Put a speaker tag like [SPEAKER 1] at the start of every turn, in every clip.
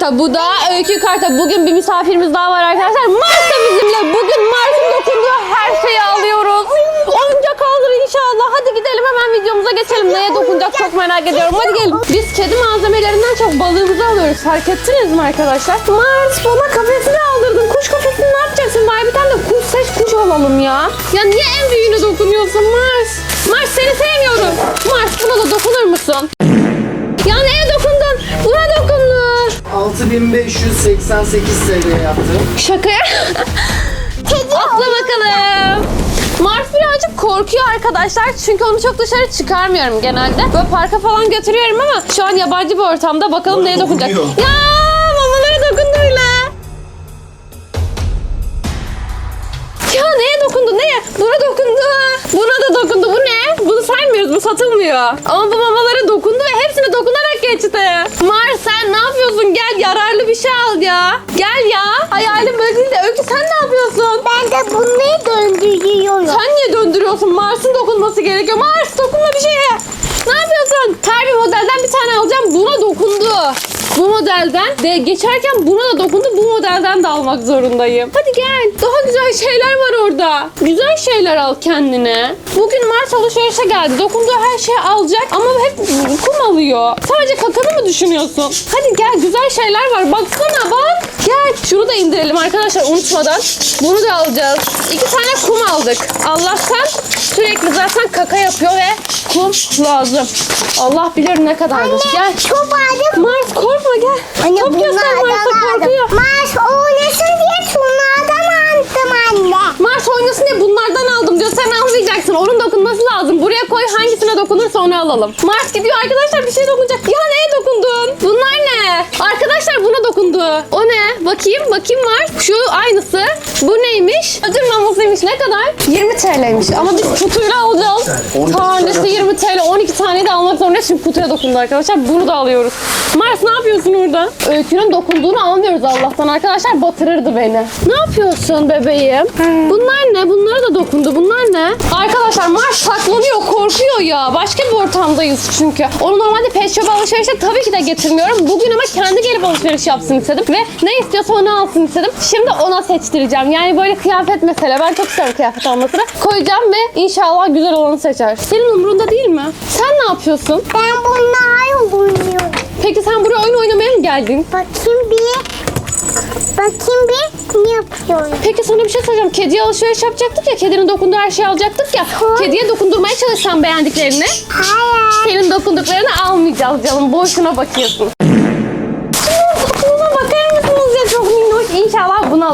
[SPEAKER 1] Karta. Bu da Öykü Karta. Bugün bir misafirimiz daha var arkadaşlar. Mars da bizimle. Bugün Mars'ın dokunduğu her şeyi alıyoruz. Oyuncak alır inşallah. Hadi gidelim hemen videomuza geçelim. Neye dokunacak çok merak ediyorum. Hadi gelin. Biz kedi malzemelerinden çok balığımızı alıyoruz. Fark ettiniz mi arkadaşlar? Mars bana kafesini aldırdın. Kuş kafesini ne yapacaksın? Bari bir tane de kuş seç kuş olalım ya. Ya niye en büyüğüne dokunuyorsun Mars? Mars seni sevmiyorum. Mars buna da dokunur musun? Ya neye dokundun? Buna dokundu.
[SPEAKER 2] 6588 TL yaptım.
[SPEAKER 1] Şakaya. Atla bakalım. Mars birazcık korkuyor arkadaşlar. Çünkü onu çok dışarı çıkarmıyorum genelde. Böyle parka falan götürüyorum ama şu an yabancı bir ortamda. Bakalım neye dokunacak.
[SPEAKER 2] dokunuyor.
[SPEAKER 1] Ya mamalara dokundu bile. Ya neye dokundu? Neye? Buna dokundu. Buna da dokundu. Bu ne? Bunu saymıyoruz. Bu satılmıyor. Ama bu mamalara dokundu ve hepsine dokunarak geçti. Mars sen ne yapıyorsun? Gel yararlı bir şey al ya. Gel ya. Hayalim böyle değil de. Öykü sen ne yapıyorsun?
[SPEAKER 3] Ben de bunu döndürüyorum.
[SPEAKER 1] Sen niye döndürüyorsun? Mars'ın dokunması gerekiyor. Mars dokunma bir şeye. Ne yapıyorsun? Her bir modelden bir tane alacağım. Buna dokundu. Bu modelden de geçerken buna da dokundu. Bu modelden de almak zorundayım. Hadi gel. Daha güzel şeyler var orada. Güzel şeyler al kendine. Bugün Mars alışverişe geldi. Dokunduğu her şeyi alacak ama hep kum alıyor. Sadece kakanı mı düşünüyorsun? Hadi gel güzel şeyler var. Baksana bak. Gel. Şunu da indirelim arkadaşlar unutmadan. Bunu da alacağız. İki tane kum aldık. Allah'tan sürekli zaten kaka yapıyor ve kum lazım. Allah bilir ne kadardır. Gel.
[SPEAKER 3] Çok aldım.
[SPEAKER 1] Mars korkma gel.
[SPEAKER 3] Anne
[SPEAKER 1] Top göster Mars'a korkuyor.
[SPEAKER 3] Mars oynasın diye şunlardan aldım anne.
[SPEAKER 1] Mars oynasın diye bunlardan aldım diyor. Sen almayacaksın. Onun dokunması lazım. Buraya koy hangisine dokunursa onu alalım. Mars gidiyor arkadaşlar bir şey dokunacak. Ya neye dokundun? Bunlar ne? Arkadaşlar buna dokundu. O ne? Bakayım bakayım Mars. Şu aynısı. Bu neymiş? Ödül mamasıymış. Ne kadar? 20 TL'ymiş. Ama biz kutuyla alacağız.
[SPEAKER 2] 12
[SPEAKER 1] Tanesi
[SPEAKER 2] tane.
[SPEAKER 1] 20 TL. 12 tane de almak zorundayız. Şimdi kutuya dokundu arkadaşlar. Bunu da alıyoruz. Mars ne yapıyorsun orada? Öykünün dokunduğunu almıyoruz Allah'tan arkadaşlar. Batırırdı beni. Ne yapıyorsun bebeğim? Bunlar ne? Bunlara da dokundu. Bunlar ne? Arkadaşlar Mars saklanıyor. Korkuyor ya. Başka bir ortamdayız çünkü. Onu normalde pet shop alışverişe tabii ki de getirmiyorum. Bugün ama kendi gelip alışveriş yapsın istedim. Ve ne istiyorsa onu alsın istedim. Şimdi ona seçtireceğim. Yani böyle kıyafet mesela. Ben çok seviyorum kıyafet almasını. Koyacağım ve inşallah güzel olanı seçer. Senin umurunda değil mi? Sen ne yapıyorsun?
[SPEAKER 3] Ben bunlarla oynuyorum.
[SPEAKER 1] Peki sen buraya oyun oynamaya mı geldin?
[SPEAKER 3] Bakayım bir. Bakayım bir ne yapıyorum.
[SPEAKER 1] Peki sana bir şey soracağım. Kediye alışveriş yapacaktık ya. Kedinin dokunduğu her şeyi alacaktık ya. Kediye dokundurmaya çalışsan beğendiklerini.
[SPEAKER 3] Hayır.
[SPEAKER 1] Senin dokunduklarını almayacağız canım. Boşuna bakıyorsun. Şunun dokununa bakar mısınız ya? Çok minnoş.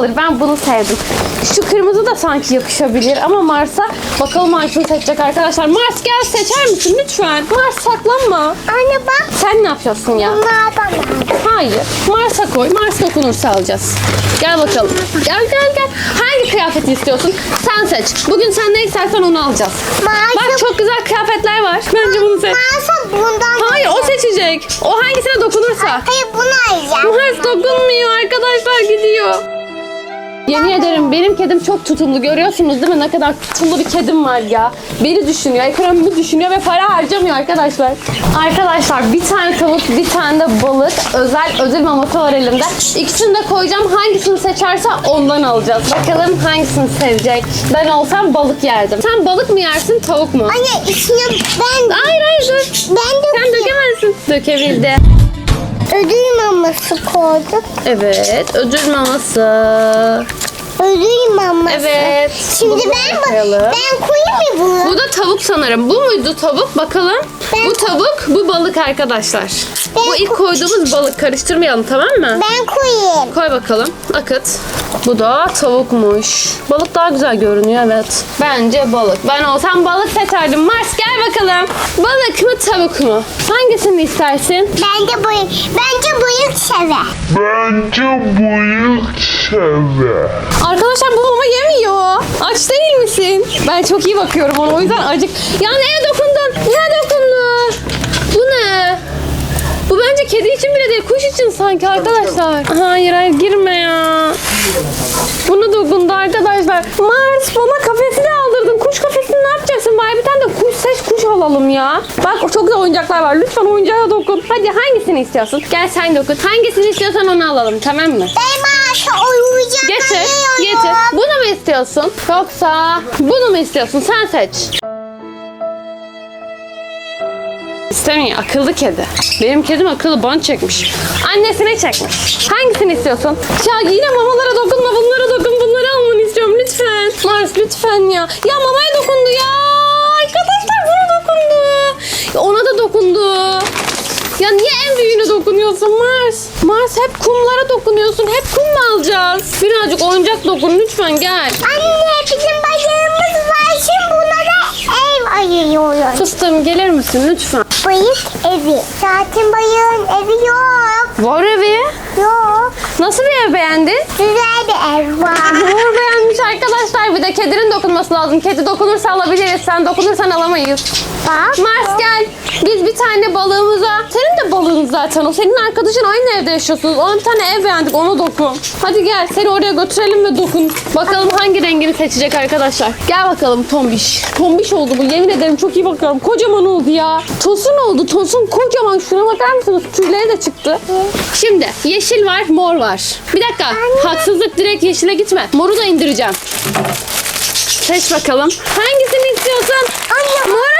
[SPEAKER 1] Alır. Ben bunu sevdim. Şu kırmızı da sanki yakışabilir ama Mars'a bakalım hangisini seçecek arkadaşlar. Mars gel seçer misin lütfen? Mars saklanma.
[SPEAKER 3] Anne bak
[SPEAKER 1] Sen ne yapıyorsun ya?
[SPEAKER 3] bunlardan.
[SPEAKER 1] Hayır. Mars'a koy. Mars dokunursa alacağız. Gel bakalım. Gel gel gel. Hangi kıyafeti istiyorsun? Sen seç. Bugün sen ne istersen onu alacağız.
[SPEAKER 3] Mars'a,
[SPEAKER 1] Bak çok güzel kıyafetler var. Bence bunu seç.
[SPEAKER 3] Mars'a bundan
[SPEAKER 1] Hayır o seçecek. O hangisine dokunursa.
[SPEAKER 3] Hayır bunu alacağım.
[SPEAKER 1] Mars dokunmuyor arkadaşlar gidiyor. Yemin ederim benim kedim çok tutumlu. Görüyorsunuz değil mi? Ne kadar tutumlu bir kedim var ya. Beni düşünüyor, ekonomimi düşünüyor ve para harcamıyor arkadaşlar. Arkadaşlar bir tane tavuk, bir tane de balık. Özel ödül maması var elimde. İkisini de koyacağım. Hangisini seçerse ondan alacağız. Bakalım hangisini sevecek. Ben olsam balık yerdim. Sen balık mı yersin, tavuk mu?
[SPEAKER 3] Anne içine ben
[SPEAKER 1] Hayır hayır dur.
[SPEAKER 3] ben de
[SPEAKER 1] Sen dökemezsin. Dökebildi.
[SPEAKER 3] Ödül maması koyduk.
[SPEAKER 1] Evet, ödül maması.
[SPEAKER 3] Ödül maması.
[SPEAKER 1] Evet.
[SPEAKER 3] Şimdi
[SPEAKER 1] Bunu
[SPEAKER 3] ben
[SPEAKER 1] koyalım.
[SPEAKER 3] ben koyayım mı bunu?
[SPEAKER 1] Bu da tavuk sanırım. Bu muydu tavuk? Bakalım.
[SPEAKER 3] Ben-
[SPEAKER 1] Bu tavuk, bu balık arkadaşlar.
[SPEAKER 3] Ben-
[SPEAKER 1] Bu ilk koyduğumuz balık. Karıştırmayalım tamam mı?
[SPEAKER 3] Ben koyayım.
[SPEAKER 1] Koy bakalım. Akıt. Bu da tavukmuş. Balık daha güzel görünüyor evet. Bence balık. Ben olsam balık seçerdim. Mars gel bakalım. Balık mı tavuk mu? Hangisini istersin?
[SPEAKER 3] Bence bayık. Bence bayık sever.
[SPEAKER 4] Bence bıyık sever.
[SPEAKER 1] Arkadaşlar bu mama yemiyor. Aç değil misin? Ben çok iyi bakıyorum ona o yüzden acık. Ya neye dokundun? Neye dokundu? Bu ne? Bu bence kedi için bile değil kuş için sanki arkadaşlar. Hayır hayır girme ya. Bunu dokundu arkadaşlar. Mars bana kafesini aldırdın. Kuş kafesini ne yapacaksın? Bari bir tane de kuş seç kuş alalım ya. Bak çok güzel oyuncaklar var. Lütfen oyuncağa dokun. Hadi hangisini istiyorsun? Gel sen dokun. Hangisini istiyorsan onu alalım tamam mı?
[SPEAKER 3] Ben
[SPEAKER 1] Getir, getir. Bunu mu istiyorsun? Yoksa bunu mu istiyorsun? Sen seç. İstemiyor. Akıllı kedi. Benim kedim akıllı bana çekmiş. Annesine çekmiş. Hangisini istiyorsun? Ya yine mamalara dokunma. Bunlara dokun. Bunları almanı istiyorum. Lütfen. Mars lütfen ya. Ya mamaya dokundu ya. Arkadaşlar buna dokundu. Ya ona da dokundu. Ya niye en büyüğüne dokunuyorsun Mars? Mars hep kumlara dokunuyorsun. Hep kum mu alacağız? Birazcık oyuncak dokun lütfen gel.
[SPEAKER 3] Anne bizim bayığımız var. Şimdi bunlara ev ayırıyoruz.
[SPEAKER 1] Fıstığım gelir misin lütfen?
[SPEAKER 3] Bayık evi. Zaten bayığın evi yok.
[SPEAKER 1] Var evi.
[SPEAKER 3] Yok.
[SPEAKER 1] Nasıl bir ev beğendin?
[SPEAKER 3] Güzel bir ev var.
[SPEAKER 1] Mor beğenmiş arkadaşlar. Bir de kedinin dokunması lazım. Kedi dokunursa alabiliriz. Sen dokunursan alamayız.
[SPEAKER 3] Bak.
[SPEAKER 1] Mars gel. Biz bir tane balığımıza. Senin de balığın zaten o. Senin arkadaşın aynı evde yaşıyorsunuz. Ona bir tane ev beğendik. Ona dokun. Hadi gel. Seni oraya götürelim ve dokun. Bakalım hangi rengini seçecek arkadaşlar. Gel bakalım tombiş. Tombiş oldu bu. Yemin ederim çok iyi bakıyorum. Kocaman oldu ya. Tosun oldu. Tosun kocaman. Şuna bakar mısınız? Tüyleri de çıktı. Şimdi yeşil var, mor var. Bir dakika. Haksızlık direkt yeşile gitme. Moru da indireceğim. Seç bakalım. Hangisini istiyorsun? Anne. Mora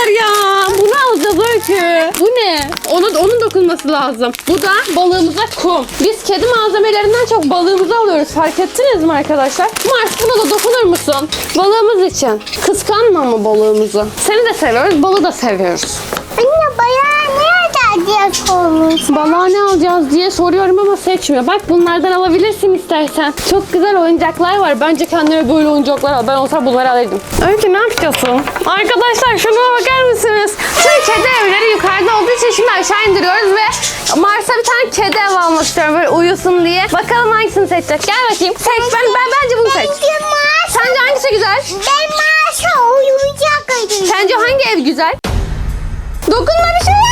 [SPEAKER 1] arkadaşlar ya. Bunu alacağız Öykü. Bu ne? Ona, onun dokunması lazım. Bu da balığımıza kum. Biz kedi malzemelerinden çok balığımızı alıyoruz. Fark ettiniz mi arkadaşlar? Mars buna da dokunur musun? Balığımız için. Kıskanma mı balığımızı? Seni de seviyoruz, balığı da seviyoruz.
[SPEAKER 3] Anne bayağı nerede diye sormuş.
[SPEAKER 1] Balığa ne alacağız diye soruyorum ama seçmiyor. Bak bunlardan alabilirsin istersen. Çok güzel oyuncaklar var. Bence kendime böyle oyuncaklar al. Ben olsa bunları alırdım. Öykü ne yapacaksın? Arkadaşlar şuna bakar mısınız? Şu kedi evleri yukarıda olduğu için şimdi aşağı indiriyoruz ve Mars'a bir tane kedi ev almak istiyorum böyle uyusun diye. Bakalım hangisini seçecek. Gel bakayım. Seç. Ben, ben bence bunu seç. Sence hangisi güzel?
[SPEAKER 3] Ben maaşa uyuyacak.
[SPEAKER 1] Sence hangi ev güzel? Dokunma bir şeye.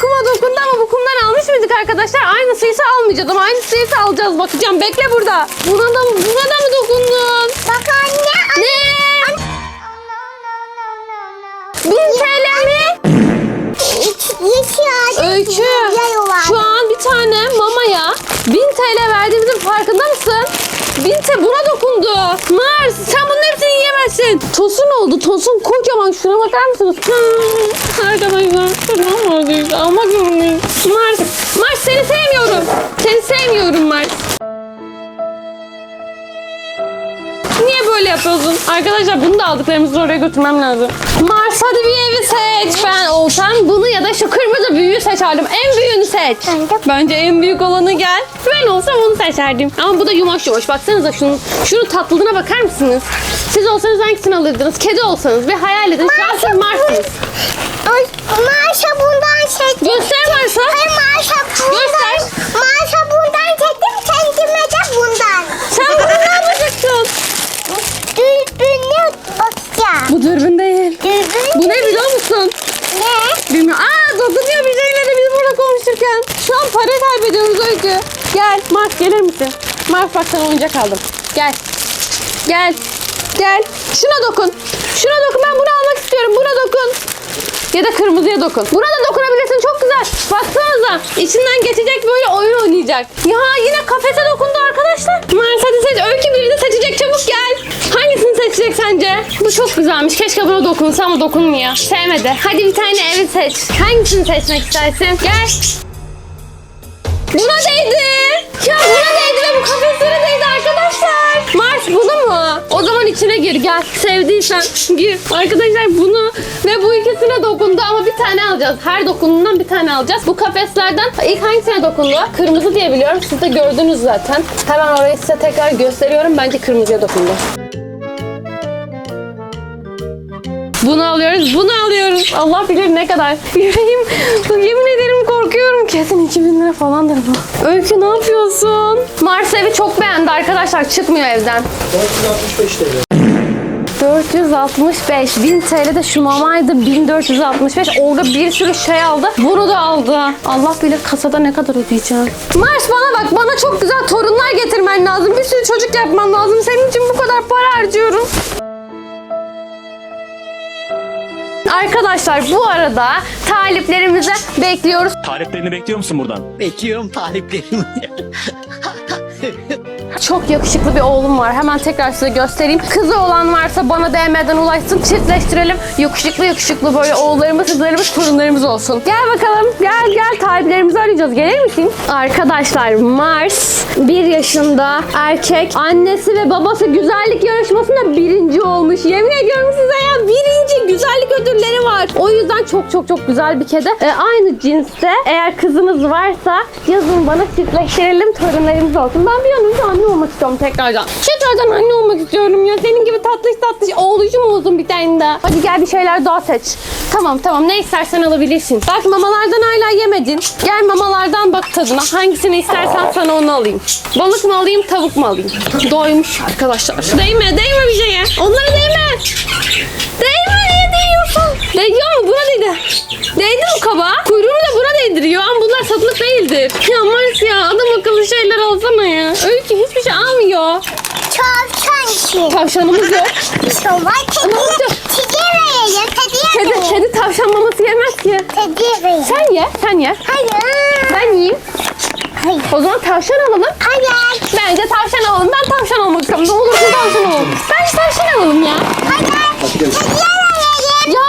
[SPEAKER 1] Kuma dokundu ama bu kumdan almış mıydık arkadaşlar? Aynısıysa almayacağız ama aynısıysa alacağız. Bakacağım. Bekle burada. Buna da, buna da mı dokundun?
[SPEAKER 3] Bak anne.
[SPEAKER 1] Ne? 1000 TL mi?
[SPEAKER 3] Yeşil
[SPEAKER 1] Öykü. Şu an bir tane mamaya 1000 TL verdiğimizin farkında mısın? 1000 TL buna dokundu. Mars sen bunun yiyemezsin. Tosun oldu. Tosun kocaman. Şuna bakar mısınız? Arkadaşlar şuna mı Almak zorundayım. Mars. Mars seni sevmiyorum. Seni sevmiyorum Mars. Niye böyle yapıyorsun? Arkadaşlar bunu da aldıklarımızı oraya götürmem lazım. Mars hadi bir seç. Ben olsam bunu ya da şu kırmızı büyüğü seçerdim. En büyüğünü seç. Bence en büyük olanı gel. Ben olsam onu seçerdim. Ama bu da yumaş yumaş. Baksanıza şunun, şunun tatlılığına bakar mısınız? Siz olsanız hangisini alırdınız? Kedi olsanız bir hayal edin. Şu an siz Mars'sınız.
[SPEAKER 3] Ay, Maaşa bundan çektim.
[SPEAKER 1] Göster Mars'a.
[SPEAKER 3] Ay maaşa bundan.
[SPEAKER 1] Göster.
[SPEAKER 3] Maaşa bundan çektim. Kendime de bundan.
[SPEAKER 1] Sen bunu ne yapacaksın?
[SPEAKER 3] Dürbünle bakacağım.
[SPEAKER 1] Bu dürbün değil.
[SPEAKER 3] Dürbün
[SPEAKER 1] Bu ne biliyor musun?
[SPEAKER 3] ne?
[SPEAKER 1] Bilmiyorum. Aa dokunuyor bir şeyleri biz burada konuşurken. Şu an para kaybediyoruz Öykü. Gel Mars gelir misin? Mars bak sana oyuncak aldım. Gel. Gel. Gel. Şuna dokun. Şuna dokun. Ben bunu almak istiyorum. Buna dokun. Ya da kırmızıya dokun. Buna da dokunabilirsin. Çok güzel. Baksanıza. İçinden geçecek böyle oyun oynayacak. Ya yine kafese dokundu arkadaşlar. Mars hadi seç. Öykü birini seçecek. Seçecek sence? Bu çok güzelmiş. Keşke buna dokunsa ama dokunmuyor. Sevmedi. Hadi bir tane evi seç. Hangisini seçmek istersin? Gel. Buna değdi. Ya buna değdi ve bu kafeslere değdi arkadaşlar. Mars bunu mu? O zaman içine gir gel. Sevdiysen gir. Arkadaşlar bunu ve bu ikisine dokundu ama bir tane alacağız. Her dokunduğundan bir tane alacağız. Bu kafeslerden ilk hangisine dokundu? Kırmızı diye biliyorum. Siz de gördünüz zaten. Hemen orayı size tekrar gösteriyorum. Bence kırmızıya dokundu. Bunu alıyoruz, bunu alıyoruz. Allah bilir ne kadar. Yüreğim, yemin ederim korkuyorum. Kesin 2000 lira falandır bu. Öykü ne yapıyorsun? Mars evi çok beğendi arkadaşlar. Çıkmıyor evden.
[SPEAKER 2] 465 TL.
[SPEAKER 1] 465. 1000 TL de şu mamaydı 1465. Orada bir sürü şey aldı. Bunu da aldı. Allah bilir kasada ne kadar ödeyeceğim. Mars bana bak. Bana çok güzel torunlar getirmen lazım. Bir sürü çocuk yapman lazım. Senin için bu kadar para harcıyorum. Arkadaşlar bu arada taliplerimizi bekliyoruz.
[SPEAKER 2] Tariflerini bekliyor musun buradan?
[SPEAKER 5] Bekliyorum taliplerimi.
[SPEAKER 1] Çok yakışıklı bir oğlum var. Hemen tekrar size göstereyim. Kızı olan varsa bana DM'den ulaşsın. Çiftleştirelim. Yakışıklı yakışıklı böyle oğullarımız, kızlarımız, torunlarımız olsun. Gel bakalım. Gel gel. Taliplerimizi arayacağız. Gelir misin? Arkadaşlar Mars bir yaşında erkek. Annesi ve babası güzellik yarışmasında birinci olmuş. Yemin ediyorum size ya birinci güzellik ödülleri var. O yüzden çok çok çok güzel bir kedi. Ee, aynı cinste eğer kızınız varsa yazın bana çiftleştirelim torunlarımız olsun. Ben bir an önce anne olmak istiyorum tekrardan. Tekrardan anne olmak istiyorum ya. Senin gibi tatlış tatlış oğlucum olsun bir tane daha. Hadi gel bir şeyler daha seç. Tamam tamam ne istersen alabilirsin. Bak mamalardan hala yemedin. Gel mamalardan bak tadına. Hangisini istersen sana onu alayım. Balık mı alayım tavuk mu alayım? Doymuş arkadaşlar. Değme değme bir şeye. Onlara değme. Değiyor mu? Buna değdi. Değdi mi kaba? Kuyruğunu da buna değdiriyor ama bunlar satılık değildir. Ya Mars ya adam akıllı şeyler alsana ya. Öykü hiçbir şey almıyor.
[SPEAKER 3] Tavşan.
[SPEAKER 1] Tavşanımız yok.
[SPEAKER 3] Sonra kedi, kedi. Kediye
[SPEAKER 1] Kedi,
[SPEAKER 3] vereyim.
[SPEAKER 1] kedi tavşan maması yemez ki.
[SPEAKER 3] Kediye vereyim.
[SPEAKER 1] Sen ye, sen ye.
[SPEAKER 3] Hayır.
[SPEAKER 1] Ben yiyeyim.
[SPEAKER 3] Hayır.
[SPEAKER 1] O zaman tavşan alalım.
[SPEAKER 3] Hayır.
[SPEAKER 1] Bence tavşan alalım. Ben tavşan olmak istiyorum. Ne olursun tavşan olalım. Bence tavşan alalım ya.
[SPEAKER 3] Hayır. Kediye vereyim.
[SPEAKER 1] Ya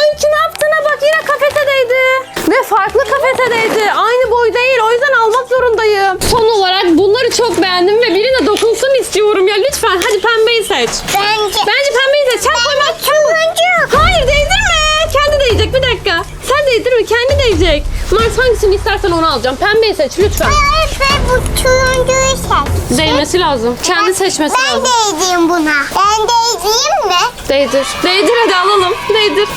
[SPEAKER 1] Öykü ne yaptığına bak yine kafesedeydi. Ve farklı kafesedeydi. Aynı boy değil o yüzden almak zorundayım. Son olarak bunları çok beğendim ve birine dokunsun istiyorum ya. Lütfen hadi pembeyi seç.
[SPEAKER 3] Bence.
[SPEAKER 1] Bence pembeyi seç. Sen koyma.
[SPEAKER 3] Turuncu.
[SPEAKER 1] Hayır değdirme. Kendi değecek bir dakika. Sen değdirme kendi değecek. Mars hangisini istersen onu alacağım. Pembeyi seç lütfen.
[SPEAKER 3] Hayır ve bu turuncuyu seç.
[SPEAKER 1] Değmesi lazım. Kendi seçmesi
[SPEAKER 3] Ben
[SPEAKER 1] lazım.
[SPEAKER 3] değdim buna. Ben değdiyim mi?
[SPEAKER 1] Değdir. Değdir hadi alalım. Değdir.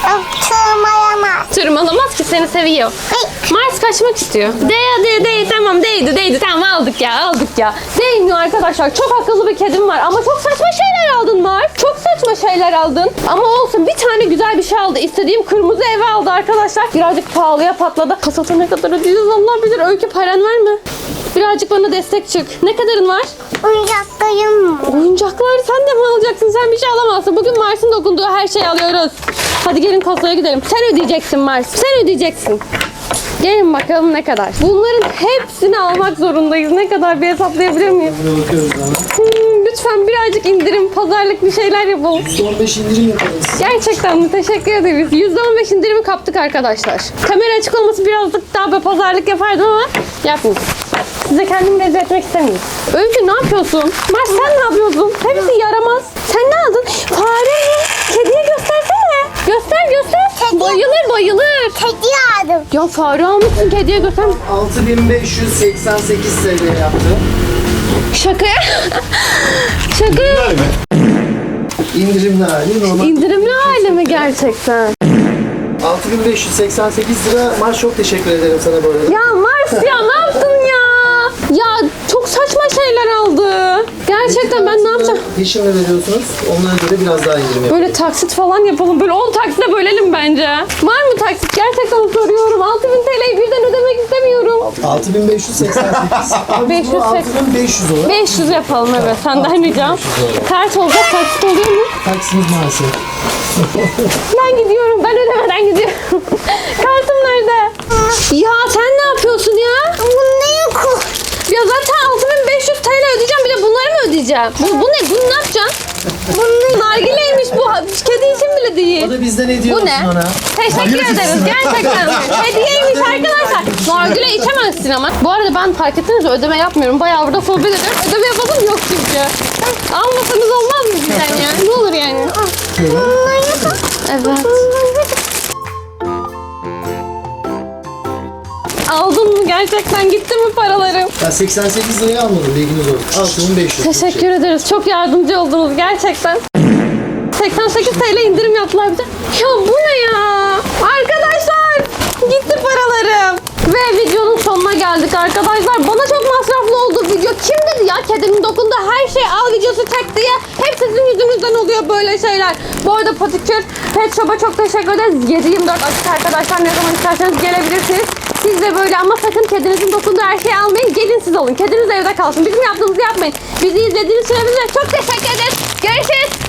[SPEAKER 3] Tırmalamaz.
[SPEAKER 1] Tırmalamaz ki seni seviyor.
[SPEAKER 3] Ay.
[SPEAKER 1] Mars kaçmak istiyor. Değ hadi değ tamam değdi değdi tamam aldık ya aldık ya. Değmiyor arkadaşlar çok akıllı bir kedim var ama çok saçma şeyler aldın Mars. Çok saçma şeyler aldın. Ama olsun bir tane güzel bir şey aldı. İstediğim kırmızı eve aldı arkadaşlar. Birazcık pahalıya patladı. Kasata ne kadar ödeyeceğiz Allah bilir. Öykü paran var mı? Birazcık bana destek çık. Ne kadarın var?
[SPEAKER 3] Oyuncaklarım mı?
[SPEAKER 1] Oyuncaklar sen de mi alacaksın? Sen bir şey alamazsın. Bugün Mars'ın dokunduğu her şeyi alıyoruz. Hadi gelin kasaya gidelim. Sen ödeyeceksin Mars. Sen ödeyeceksin. Gelin bakalım ne kadar. Bunların hepsini almak zorundayız. Ne kadar bir hesaplayabilir miyim? Hmm, lütfen birazcık indirim, pazarlık bir şeyler yapalım.
[SPEAKER 6] %15 indirim yaparız.
[SPEAKER 1] Gerçekten mi? Teşekkür ederiz. %15 indirimi kaptık arkadaşlar. Kamera açık olması birazcık daha böyle pazarlık yapardım ama yapmayayım. Size kendimi rezil etmek istemiyorum. Öykü ne yapıyorsun? Mars sen ne yapıyorsun? Hepsi yaramaz. Sen ne aldın? Fare mi? Kediye göstersene. Göster göster.
[SPEAKER 3] Kedi.
[SPEAKER 1] Bayılır bayılır.
[SPEAKER 3] Kedi aldım.
[SPEAKER 1] Ya fare almışsın kediye göster.
[SPEAKER 6] 6588 TL yaptı.
[SPEAKER 1] Şaka. Şaka.
[SPEAKER 6] İndirimli hali normal.
[SPEAKER 1] İndirimli hali mi gerçekten?
[SPEAKER 6] 6588 lira. Mars çok teşekkür ederim sana bu arada.
[SPEAKER 1] Ya Mars ya ne yaptın ya? Çok saçma şeyler aldı. Gerçekten ben ne yapacağım?
[SPEAKER 6] Peşinle veriyorsunuz. Onlara göre biraz daha indirim yapıyor.
[SPEAKER 1] Böyle taksit falan yapalım. Böyle 10 taksitle bölelim bence. Var mı taksit? Gerçekten soruyorum. 6000 TL'yi birden ödemek istemiyorum.
[SPEAKER 6] 6588. Abi
[SPEAKER 1] 500
[SPEAKER 6] bu 6500 olarak
[SPEAKER 1] 500 yapalım evet. Senden ricam. Kart olacak taksit oluyor mu?
[SPEAKER 6] taksimiz maalesef.
[SPEAKER 1] Ben gidiyorum. Ben ödemeden gidiyorum. Kartım nerede? Ya sen ne yapıyorsun ya? Ya zaten 6500 TL ödeyeceğim. Bir de bunları mı ödeyeceğim? Bu, bu ne? Bunu ne yapacaksın? Bunun nargileymiş bu. Kedi için bile değil.
[SPEAKER 6] O da bizden hediye
[SPEAKER 1] Bu
[SPEAKER 6] olsun
[SPEAKER 1] ne?
[SPEAKER 6] ona.
[SPEAKER 1] Teşekkür ederiz gerçekten. Hediyeymiş arkadaşlar. Nargile içemezsin ama. Bu arada ben fark ettiniz mi ödeme yapmıyorum. Bayağı burada sohbet ediyorum. Ödeme yapalım yok çünkü. Almasanız olmaz mı bizden ya? Ne olur yani? Evet. Aldın mı gerçekten? Gitti mi paralarım?
[SPEAKER 6] Ya 88 liraya almadım bilginiz olsun. 6500.
[SPEAKER 1] Teşekkür ederiz. Çok yardımcı oldunuz gerçekten. 88 TL indirim yaptılar bize. Ya bu ne ya? Arkadaşlar Gitti paralarım. Ve videonun sonuna geldik arkadaşlar. Bana çok masraflı oldu video. Kim dedi ya kedimin dokundu her şey al videosu çek diye. Hep sizin yüzünüzden oluyor böyle şeyler. Bu arada Patikür Pet Shop'a çok teşekkür ederiz. 7-24 açık arkadaşlar. Ne zaman isterseniz gelebilirsiniz. Siz de böyle ama sakın kedinizin dokunduğu her şeyi almayın. Gelin siz olun. Kediniz evde kalsın. Bizim yaptığımızı yapmayın. Bizi izlediğiniz için hepinize çok teşekkür ederiz. Görüşürüz.